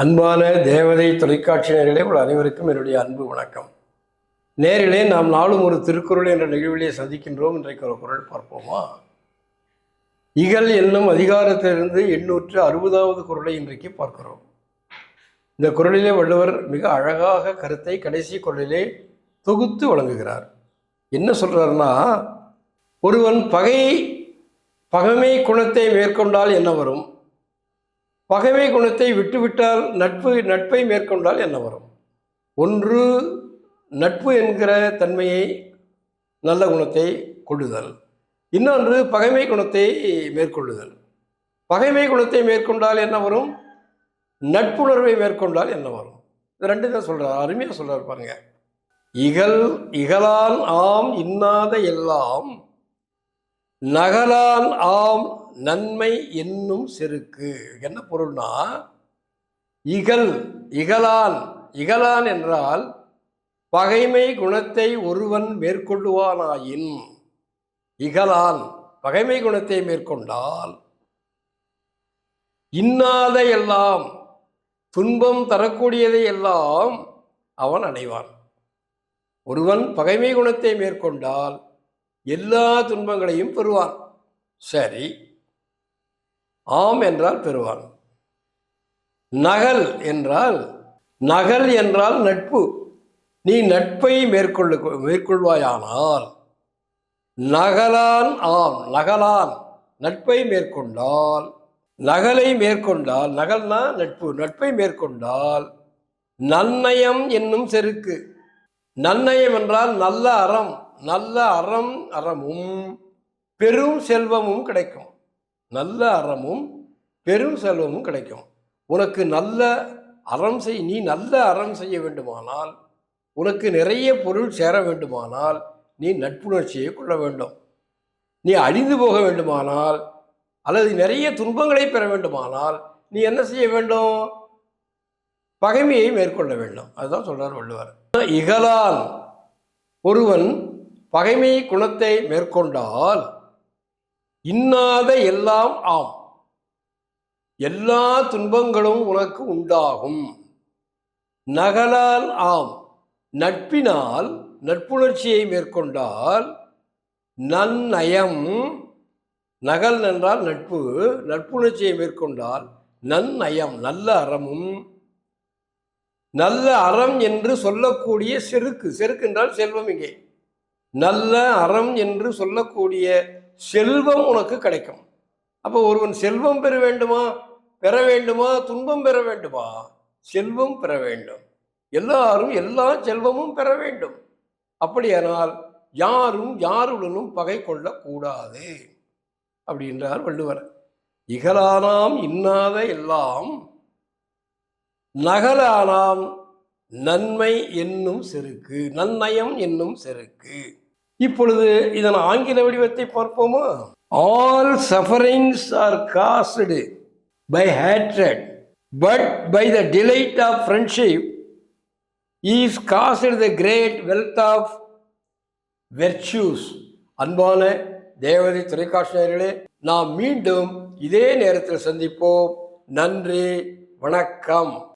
அன்பான தேவதை தொலைக்காட்சி நேரிலே உள்ள அனைவருக்கும் என்னுடைய அன்பு வணக்கம். நேரிலே நாம் நாளும் ஒரு திருக்குறள் என்ற நிகழ்விலே சந்திக்கின்றோம். இன்றைக்கு ஒரு குரல் பார்ப்போமா? இகல் என்னும் அதிகாரத்திலிருந்து எண்ணூற்று அறுபதாவது குரலை இன்றைக்கு பார்க்கிறோம். இந்த குரலிலே வள்ளுவர் மிக அழகாக கருத்தை கடைசி குரலிலே தொகுத்து வழங்குகிறார். என்ன சொல்கிறாருன்னா ஒருவன் பகை பகைமை குணத்தை மேற்கொண்டால் என்ன வரும்? பகைமை குணத்தை விட்டுவிட்டால் நட்பு நட்பை மேற்கொண்டால் என்ன வரும்? ஒன்று நட்பு என்கிற தன்மையை நல்ல குணத்தை கொள்ளுதல். இன்னொன்று பகைமை குணத்தை மேற்கொள்ளுதல். பகைமை குணத்தை மேற்கொண்டால் என்ன வரும்? நட்புணர்வை மேற்கொண்டால் என்ன வரும்? இது ரெண்டு தான் சொல்கிறார் அருமையாக சொல்கிறார் பாருங்க. இகல் இகலால் ஆம் இன்னாத எல்லாம் நகலான் ஆம் நன்மை என்னும் செருக்கு. என்ன பொருள்னா இகல் இகலான் இகலான் என்றால் பகைமை குணத்தை ஒருவன் மேற்கொள்ளுவானாயின் இகலான் பகைமை குணத்தை மேற்கொண்டால் இன்னாத எல்லாம் துன்பம் தரக்கூடியதை எல்லாம் அவன் அடைவான். ஒருவன் பகைமை குணத்தை மேற்கொண்டால் எல்லா துன்பங்களையும் பெறுவான். சரி ஆம் என்றால் பெறுவான். நகல் என்றால் நகல் என்றால் நட்பு. நீ நட்பை மேற்கொள்ளு மேற்கொள்வாயானால் நகலான் ஆம் நகலான் நட்பை மேற்கொண்டால் நகலை மேற்கொண்டால் நகல்னா நட்பு நட்பை மேற்கொண்டால் நன்னயம் என்னும் செருக்கு. நன்னயம் என்றால் நல்ல அறம் நல்ல அறம் அறமும் பெரும் செல்வமும் கிடைக்கும். நல்ல அறமும் பெரும் செல்வமும் கிடைக்கும். உனக்கு நல்ல அறம் செய் நீ நல்ல அறம் செய்ய வேண்டுமானால் உனக்கு நிறைய பொருள் சேர வேண்டுமானால் நீ நட்புணர்ச்சியை கொள்ள வேண்டும். நீ அழிந்து போக வேண்டுமானால் அல்லது நிறைய துன்பங்களை பெற வேண்டுமானால் நீ என்ன செய்ய வேண்டும்? பகைமையை மேற்கொள்ள வேண்டும். அதுதான் சொல்றார் வள்ளுவர். இகலால் ஒருவன் பகைமை குணத்தை மேற்கொண்டால் இன்னாத எல்லாம் ஆம். எல்லா துன்பங்களும் உனக்கு உண்டாகும். நகலால் ஆம். நட்பினால் நட்புணர்ச்சியை மேற்கொண்டால் நன்னயம். நகல் என்றால் நட்பு நட்புணர்ச்சியை மேற்கொண்டால் நன்னயம் நல்ல அறமும். நல்ல அறம் என்று சொல்லக்கூடிய செருக்கு செருக்கு என்றால் செல்வம் இங்கே. நல்ல அறம் என்று சொல்லக்கூடிய செல்வம் உனக்கு கிடைக்கும். அப்போ ஒருவன் செல்வம் பெற வேண்டுமா? பெற வேண்டுமா? துன்பம் பெற வேண்டுமா? செல்வம் பெற வேண்டும். எல்லாரும் எல்லா செல்வமும் பெற வேண்டும். அப்படியானால் யாரும் யாருடனும் பகை கொள்ளக்கூடாது அப்படின்றார் வள்ளுவர். இகலானாம் இன்னாத எல்லாம் நகலானாம் நன்மை என்னும் செருக்கு நன்னயம் என்னும் செருக்கு. இப்பொழுது இதன் ஆங்கில வடிவத்தை பார்ப்போமா? All sufferings are caused by hatred but by the delight of friendship is caused the great wealth of virtues அன்பான தேவதை தொலைக்காட்சியர்களே நாம் மீண்டும் இதே நேரத்தில் சந்திப்போம். நன்றி வணக்கம்.